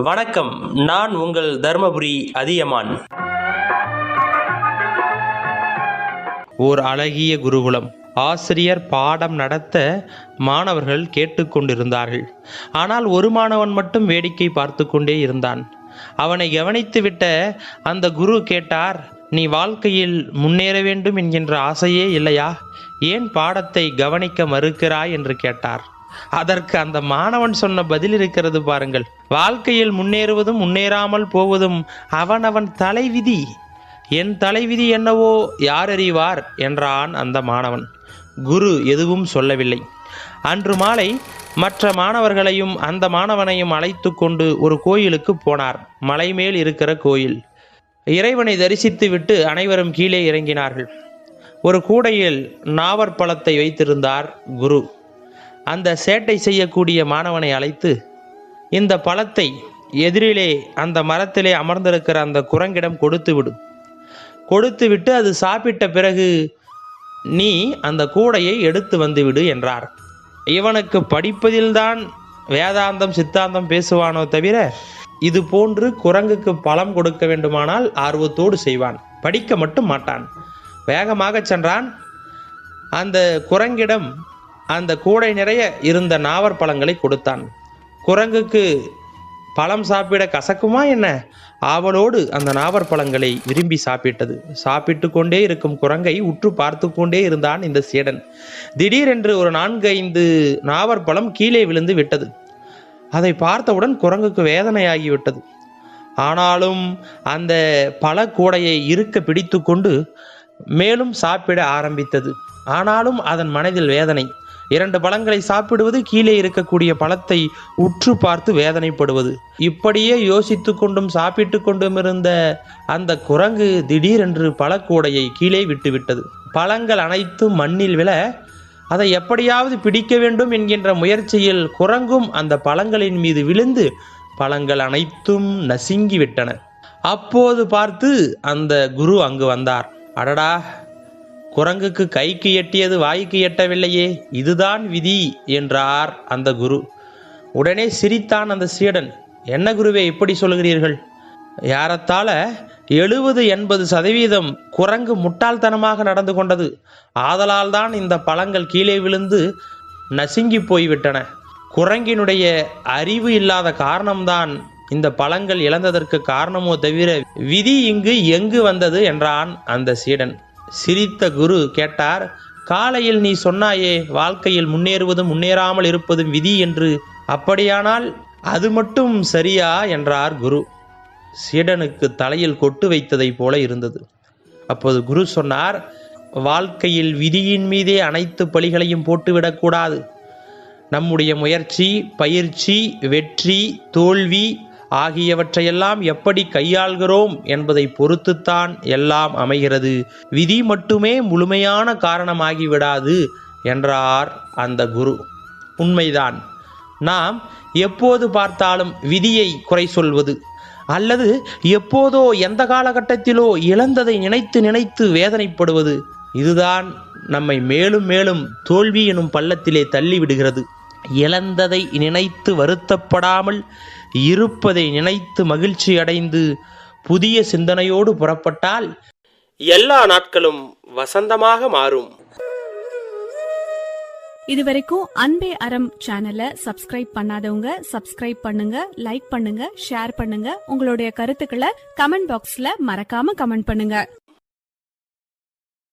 வணக்கம். நான் உங்கள் தர்மபுரி அதியமான். ஓர் அழகிய குருகுலம். ஆசிரியர் பாடம் நடத்த மாணவர்கள் கேட்டுக்கொண்டிருந்தார்கள். ஆனால் ஒரு மாணவன் மட்டும் வேடிக்கை பார்த்து கொண்டே இருந்தான். அவனை கவனித்துவிட்ட அந்த குரு கேட்டார் நீ வாழ்க்கையில் முன்னேற வேண்டும் என்கின்ற ஆசையே இல்லையா? ஏன் பாடத்தை கவனிக்க மறுக்கிறாய்? என்று கேட்டார். அதற்கு அந்த மாணவன் சொன்ன பதில் இருக்கிறது பாருங்கள். வாழ்க்கையில் முன்னேறுவதும் முன்னேறாமல் போவதும் அவனவன் தலைவிதி. என் தலைவிதி என்னவோ யார் அறிவார்? என்றான் அந்த மாணவன். குரு எதுவும் சொல்லவில்லை. அன்று மாலை மற்ற மாணவர்களையும் அந்த மாணவனையும் அழைத்து கொண்டு ஒரு கோயிலுக்கு போனார். மலை மேல் இருக்கிற கோயில். இறைவனை தரிசித்துவிட்டு அனைவரும் கீழே இறங்கினார்கள். ஒரு கூடையில் நாவற்பழத்தை வைத்திருந்தார் குரு. அந்த சேட்டை செய்யக்கூடிய மாணவனை அழைத்து இந்த பழத்தை எதிரிலே அந்த மரத்திலே அமர்ந்திருக்கிற அந்த குரங்கிடம் கொடுத்து விடு. கொடுத்துவிட்டு அது சாப்பிட்ட பிறகு நீ அந்த கூடையை எடுத்து வந்துவிடு என்றார். இவனுக்கு படிப்பதில்தான் வேதாந்தம் சித்தாந்தம் பேசுவானோ தவிர இது போன்று குரங்குக்கு பழம் கொடுக்க வேண்டுமானால் ஆர்வத்தோடு செய்வான். படிக்க மட்டும் மாட்டான். வேகமாக சென்றான். அந்த குரங்கிடம் அந்த கூடை நிறைய இருந்த நாவற் பழங்களை கொடுத்தான். குரங்குக்கு பழம் சாப்பிட கசக்குமா என்ன? ஆவலோடு அந்த நாவற் பழங்களை விரும்பி சாப்பிட்டது. சாப்பிட்டு கொண்டே இருக்கும் குரங்கை உற்று பார்த்து கொண்டே இருந்தான் இந்த சீடன். திடீரென்று ஒரு நான்கு ஐந்து நாவற் பழம் கீழே விழுந்து விட்டது. அதை பார்த்தவுடன் குரங்குக்கு வேதனையாகிவிட்டது. ஆனாலும் அந்த பழ கூடையை இருக்க பிடித்து கொண்டு மேலும் சாப்பிட ஆரம்பித்தது. ஆனாலும் அதன் மனதில் வேதனை. இரண்டு பழங்களை சாப்பிடுவது கீழே இருக்கக்கூடிய பழத்தை உற்று பார்த்து வேதனைப்படுவது. இப்படியே யோசித்து கொண்டும் சாப்பிட்டு கொண்டும் இருந்த அந்த குரங்கு திடீரென்று பழக்கூடையை கீழே விட்டுவிட்டது. பழங்கள் அனைத்தும் மண்ணில் விழ அதை எப்படியாவது பிடிக்க வேண்டும் என்கின்ற முயற்சியில் குரங்கும் அந்த பழங்களின் மீது விழுந்து பழங்கள் அனைத்தும் நசுங்கி விட்டன அப்போது பார்த்து அந்த குரு அங்கு வந்தார். அடடா! குரங்குக்கு கைக்கு எட்டியது வாய்க்கு எட்டவில்லையே இதுதான் விதி என்றார் அந்த குரு. உடனே சிரித்தான் அந்த சீடன் என்ன குருவே இப்படி சொல்கிறீர்கள் யாரத்தால எழுபது எண்பது சதவீதம் குரங்கு முட்டாள்தனமாக நடந்து கொண்டது. ஆதலால் தான் இந்த பழங்கள் கீழே விழுந்து நசுங்கி போய்விட்டன. குரங்கினுடைய அறிவு இல்லாத காரணம்தான் இந்த பழங்கள் இழந்ததற்கு காரணமோ தவிர விதி இங்கு எங்கு வந்தது? என்றான் அந்த சீடன். சிரித்த குரு கேட்டார் காலையில் நீ சொன்னாயே வாழ்க்கையில் முன்னேறுவதும் முன்னேறாமல் இருப்பதும் விதி என்று. அப்படியானால் அது மட்டும் சரியா? என்றார் குரு. சீடனுக்கு தலையில் கொட்டு வைத்ததைப் போல இருந்தது. அப்போது குரு சொன்னார் வாழ்க்கையில் விதியின் மீதே அனைத்து பழிகளையும் போட்டுவிடக்கூடாது நம்முடைய முயற்சி பயிற்சி வெற்றி தோல்வி ஆகியவற்றையெல்லாம் எப்படி கையாள்கிறோம் என்பதை பொறுத்துத்தான் எல்லாம் அமைகிறது. விதி மட்டுமே முழுமையான காரணமாகிவிடாது என்றார் அந்த குரு. உண்மைதான். நாம் எப்போது பார்த்தாலும் விதியை குறை சொல்வது அல்லது எப்போதோ எந்த காலகட்டத்திலோ இழந்ததை நினைத்து நினைத்து வேதனைப்படுவது இதுதான் நம்மை மேலும் மேலும் தோல்வி எனும் பள்ளத்திலே தள்ளிவிடுகிறது. இழந்ததை நினைத்து வருத்தப்படாமல் இருப்பதை நினைத்து மகிழ்ச்சி அடைந்து புதிய சிந்தனையோடு புறப்பட்டால் எல்லா நாட்களும் வசந்தமாக மாறும். இது வரைக்கும் அன்பே அறம் சேனலை சப்ஸ்கிரைப் பண்ணாதவங்க சப்ஸ்கிரைப் பண்ணுங்க லைக் பண்ணுங்க ஷேர் பண்ணுங்க. உங்களுடைய கருத்துக்களை கமெண்ட் பாக்ஸ்ல மறக்காம கமெண்ட் பண்ணுங்க.